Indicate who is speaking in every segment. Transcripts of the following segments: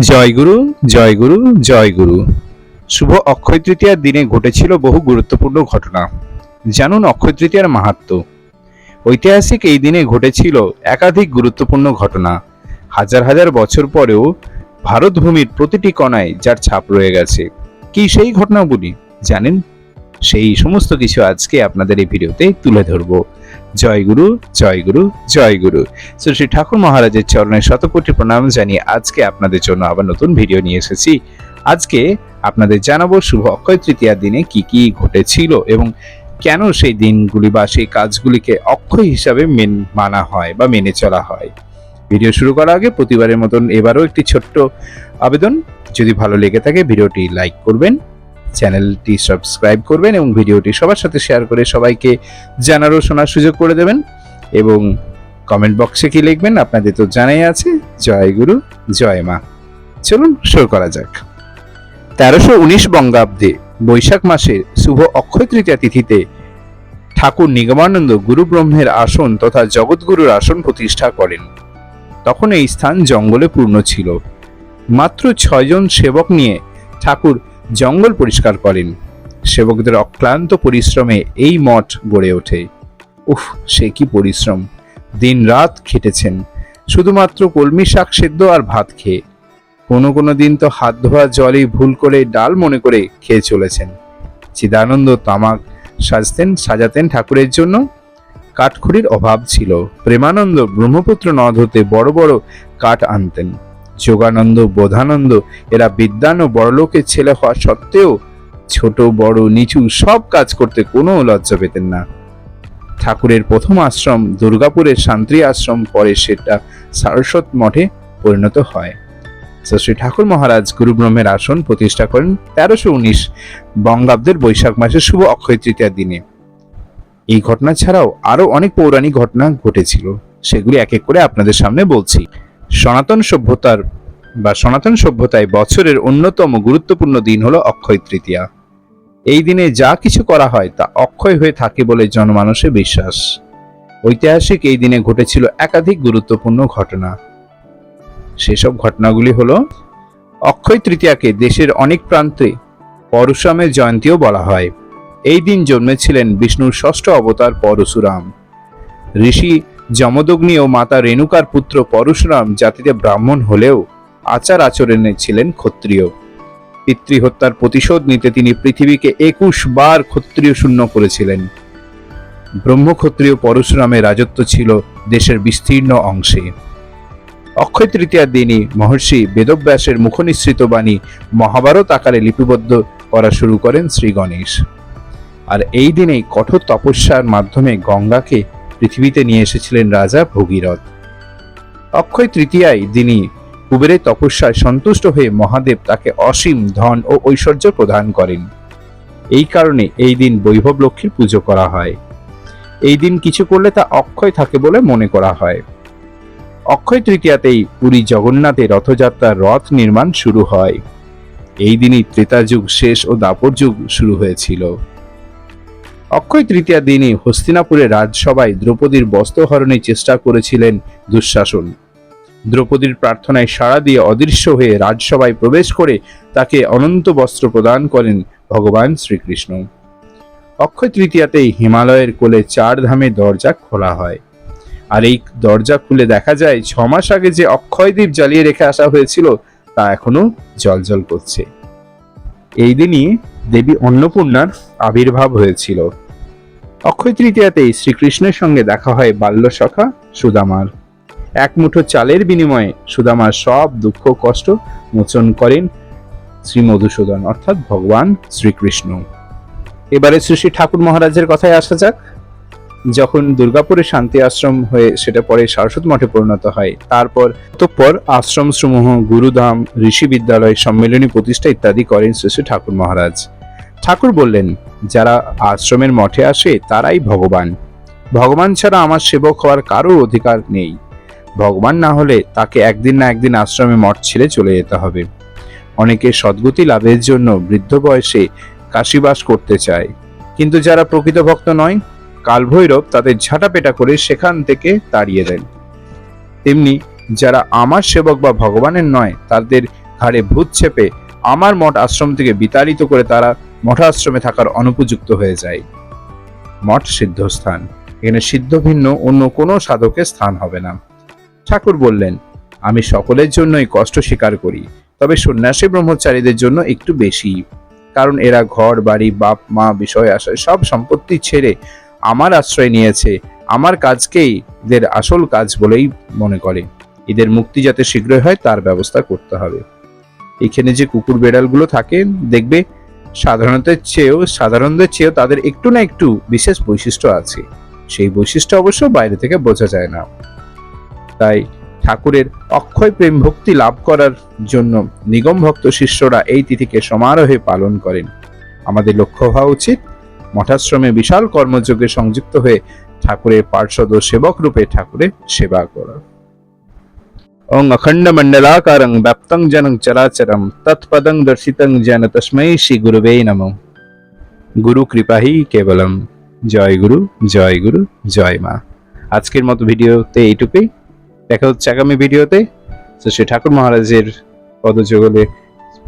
Speaker 1: জয়গুরু জয় গুরু। শুভ অক্ষয় তৃতীয়ার দিনে ঘটেছিল বহু গুরুত্বপূর্ণ ঘটনা। জানুন অক্ষয় তৃতীয়ার মাহাত্ম। ঐতিহাসিক এই দিনে ঘটেছিল একাধিক গুরুত্বপূর্ণ ঘটনা। হাজার হাজার বছর পরেও ভারতভূমির প্রতিটি কণায় যার ছাপ রয়ে গেছে। কি সেই ঘটনাগুলি? জানেন সেই সমস্ত কিছু আজকে আপনাদের এই ভিডিওতে তুলে ধরবো। জয়গুরু জয়গুরু জয়গুরু শ্রী শ্রী ঠাকুর মহারাজের চরণে শতকোটি প্রণাম জানিয়ে আজকে আপনাদের জন্য আবার নতুন ভিডিও নিয়ে এসেছি। আজকে আপনাদের জানাব শুভ অক্ষয় তৃতীয়ার দিনে কি কি ঘটেছিল এবং কেন সেই দিনগুলি বা সেই কাজগুলিকে অক্ষয় হিসাবে মেন, মানা হয় বা মেনে চলা হয়। ভিডিও শুরু করার আগে প্রতিবারের মতন এবারও একটি ছোট্ট আবেদন। যদি ভালো লেগে থাকে ভিডিওটি লাইক করবেন চ্যানেলটি সাবস্ক্রাইব করবেন এবং ভিডিওটি সবার সাথে শেয়ার করে সবাইকে জানারও শোনার সুযোগ করে দেবেন এবং কমেন্ট বক্সে কি লিখবেন আপনাদের তো জানাই আছে। জয় গুরু, জয় মা। চলুন শুরু করা যাক। তেরোশো উনিশ বঙ্গাব্দে বৈশাখ মাসে শুভ অক্ষয় তৃতীয়া তিথিতে ঠাকুর নিগমানন্দ গুরু ব্রহ্মের আসন তথা জগৎগুরুর আসন প্রতিষ্ঠা করেন। তখন এই স্থান জঙ্গলে পূর্ণ ছিল। মাত্র ছয়জন সেবক নিয়ে ঠাকুর জঙ্গল পরিষ্কার করেন। সেবকদের অক্লান্ত পরিশ্রমে এই মঠ গড়ে ওঠে। উফ, সে কি পরিশ্রম। দিন রাত খেটেছেন। শুধুমাত্র কলমি শাক সেদ্ধ আর ভাত খেয়ে। কোনো কোনো দিন তো হাত ধোয়া জলই ভুল করে ডাল মনে করে খেয়ে চলেছেন। চিদানন্দ তামাক সাজতেন, সাজাতেন ঠাকুরের জন্য। কাঠখড়ির অভাব ছিল। প্রেমানন্দ ব্রহ্মপুত্র নদ হতে বড় বড় কাঠ আনতেন। যোগানন্দ, বোধানন্দ, এরা বিদ্যান ও বড়লোকের ছেলে হওয়া সত্ত্বেও ছোট, বড়, নিচু সব কাজ করতে কোনো লজ্জা পেতেন না। ঠাকুরের প্রথম আশ্রম, দুর্গাপুরের শান্তি আশ্রম, পরে সেটা সারস্বত মঠে পরিণত হয়। শ্রী ঠাকুর মহারাজ গুরু ব্রহ্মের আসন প্রতিষ্ঠা করেন তেরোশো উনিশ বঙ্গাব্দের বৈশাখ মাসের শুভ অক্ষয় তৃতীয়ার দিনে। এই ঘটনা ছাড়াও আরও অনেক পৌরাণিক ঘটনা ঘটেছিল, সেগুলি এক এক করে আপনাদের সামনে বলছি। সনাতন সভ্যতার বা সনাতন সভ্যতায় বছরের অন্যতম গুরুত্বপূর্ণ দিন হলো অক্ষয় তৃতীয়া। এই দিনে যা কিছু করা হয় তা অক্ষয় হয়ে থাকে বলে জনমানসের বিশ্বাস। ঐতিহাসিক এই দিনে ঘটেছিল একাধিক গুরুত্বপূর্ণ ঘটনা। সেসব ঘটনাগুলি হলো, অক্ষয় তৃতীয়াকে দেশের অনেক প্রান্তে পরশুরামের জয়ন্তীও বলা হয়। এই দিন জন্মেছিলেন বিষ্ণুর ষষ্ঠ অবতার পরশুরাম। ঋষি যমদগ্নি ও মাতা রেণুকার পুত্র পরশুরাম জাতিতে ব্রাহ্মণ হলেও আচার আচরণে ছিলেন ক্ষত্রিয়। পিতৃহত্যার প্রতিশোধ নিতে তিনি পৃথিবীকে একুশ বার ক্ষত্রিয় শূন্য করেছিলেন। ব্রহ্মক্ষত্রিয় পরশুরামের রাজত্ব ছিল দেশের বিস্তীর্ণ অংশে। অক্ষয় তৃতীয়ার দিনই মহর্ষি বেদব্যাসের মুখনিসৃত বাণী মহাভারত আকারে লিপিবদ্ধ করা শুরু করেন শ্রী গণেশ। আর এই দিনেই কঠোর তপস্যার মাধ্যমে গঙ্গাকে পৃথিবীতে নিয়ে এসেছিলেন রাজা ভগীরথ। অক্ষয় তৃতীয়ায় তিনি কুবেরের তপস্যায় সন্তুষ্ট হয়ে মহাদেব তাকে অসীম ধন ও ঐশ্বর্য প্রদান করেন। এই কারণে এই দিন বৈভব লক্ষ্মীর পুজো করা হয়। এই দিন কিছু করলে তা অক্ষয় থাকে বলে মনে করা হয়। অক্ষয় তৃতীয়াতেই পুরী জগন্নাথের রথযাত্রার রথ নির্মাণ শুরু হয়। এই দিনই ত্রেতা যুগ শেষ ও দাপর যুগ শুরু হয়েছিল। অক্ষয় তৃতীয়া দিনই হস্তিনাপুরের রাজসভায় দ্রৌপদীর বস্ত্রহরণের চেষ্টা করেছিলেন দুঃশাসন। দ্রৌপদীর প্রার্থনায় সাড়া দিয়ে অদৃশ্য হয়ে রাজসভায় প্রবেশ করে তাকে অনন্ত বস্ত্র প্রদান করেন ভগবান শ্রীকৃষ্ণ। অক্ষয় তৃতীয়াতেই হিমালয়ের কোলে চার ধামে দরজা খোলা হয়। আর এই দরজা খুলে দেখা যায়, ছ মাস আগে যে অক্ষয় দ্বীপ জ্বালিয়ে রেখে আসা হয়েছিল, তা এখনও জলজল করছে। এই দিনই দেবী অন্নপূর্ণার আবির্ভাব হয়েছিল। অক্ষয় তৃতীয়াতেই শ্রীকৃষ্ণের সঙ্গে দেখা হয় বাল্য সখা সুদামার। এক মুঠো চালের বিনিময়ে সুদামার সব দুঃখ, কষ্ট মোচন করেন শ্রী মধুসূদন, অর্থাৎ ভগবান শ্রীকৃষ্ণ। এবারে শ্রী শ্রী ঠাকুর মহারাজের কথায় আসা যাক। যখন দুর্গাপুরে শান্তি আশ্রম হয়ে সেটা পরে সারস্বত মঠে পরিণত হয়, তারপর অতঃপর আশ্রম সমূহ গুরুধাম, ঋষি বিদ্যালয় সম্মেলনী প্রতিষ্ঠা ইত্যাদি করেন শ্রী শ্রী ঠাকুর মহারাজ। ঠাকুর বললেন, যারা আশ্রমের মঠে আসে, তারাই ভগবান। ভগবান ছাড়া আমার সেবক হওয়ার কারোর অধিকার নেই। ভগবান না হলে তাকে একদিন না একদিন আশ্রমে মঠ ছেড়ে চলে যেতে হবে। অনেকে সদ্গতি লাভের জন্য বৃদ্ধ বয়সে কাশিবাস করতে চায়। কিন্তু যারা প্রকৃত ভক্ত নয়, কালভৈরব তাদের ঝাঁটাপেটা করে সেখান থেকে তাড়িয়ে দেন। তেমনি যারা আমার সেবক বা ভগবানের নয়, তাদের ঘাড়ে ভূত চেপে আমার মঠ আশ্রম থেকে বিতাড়িত করে তারা মঠাশ্রমে থাকার অনুপযুক্ত হয়ে যায়। মঠ সিদ্ধস্থান। এখানে সিদ্ধ ভিন্ন অন্য কোনো সাধকের স্থান হবে না। ঠাকুর বললেন, আমি সকলের জন্যই কষ্ট স্বীকার করি, তবে সন্ন্যাসী ব্রহ্মচারীদের জন্য একটু বেশি। কারণ এরা ঘর, বাড়ি, বাপ, মা, বিষয় আশয় সব সম্পত্তি ছেড়ে আমার আশ্রয় নিয়েছে, আমার কাজকেই এদের আসল কাজ বলেই মনে করে। এদের মুক্তি যাতে শীঘ্রই হয়, তার ব্যবস্থা করতে হবে। এখানে যে কুকুর বেড়ালগুলো থাকে, দেখবে সাধারণত চেয়েও, সাধারণদের চেয়েও তাদের একটু না একটু বিশেষ বৈশিষ্ট্য আছে। সেই বৈশিষ্ট্য অবশ্য বাইরে থেকে বোঝা যায় না। তাই ঠাকুরের অক্ষয় প্রেম ভক্তি লাভ করার জন্য নিগম ভক্ত শিষ্যরা এই তিথিকে সমারোহে পালন করেন। আমাদের লক্ষ্য হওয়া উচিত মঠাশ্রমে বিশাল কর্মযোগে সংযুক্ত হয়ে ঠাকুরের পার্শ্বদ ও সেবক রূপে ঠাকুরের সেবা করা। অখণ্ড মণ্ডলাকারং ব্যাপ্তং জনং চরাচরম তৎপদং দর্শিতং যেন তস্মৈ শ্রী গুরুবে নম গুরু কৃপাহি কেবলম জয় গুরু জয় গুরু জয় মা আজকের মতো ভিডিওতে এইটুকুই। দেখা হচ্ছে আগামী ভিডিওতে। তো শ্রী ঠাকুর মহারাজের পদযুগলে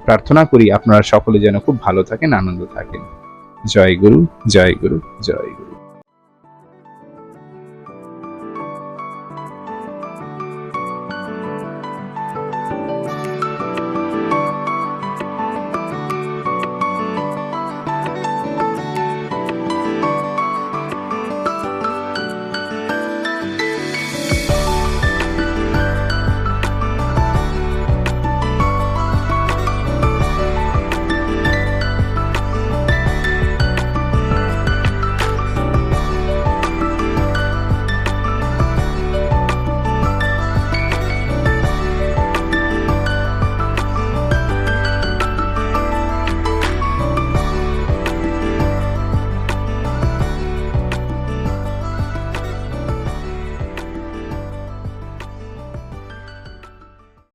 Speaker 1: প্রার্থনা করি, আপনারা সকলে যেন খুব ভালো থাকেন, আনন্দ থাকেন। জয় গুরু জয় গুরু জয় গুরু।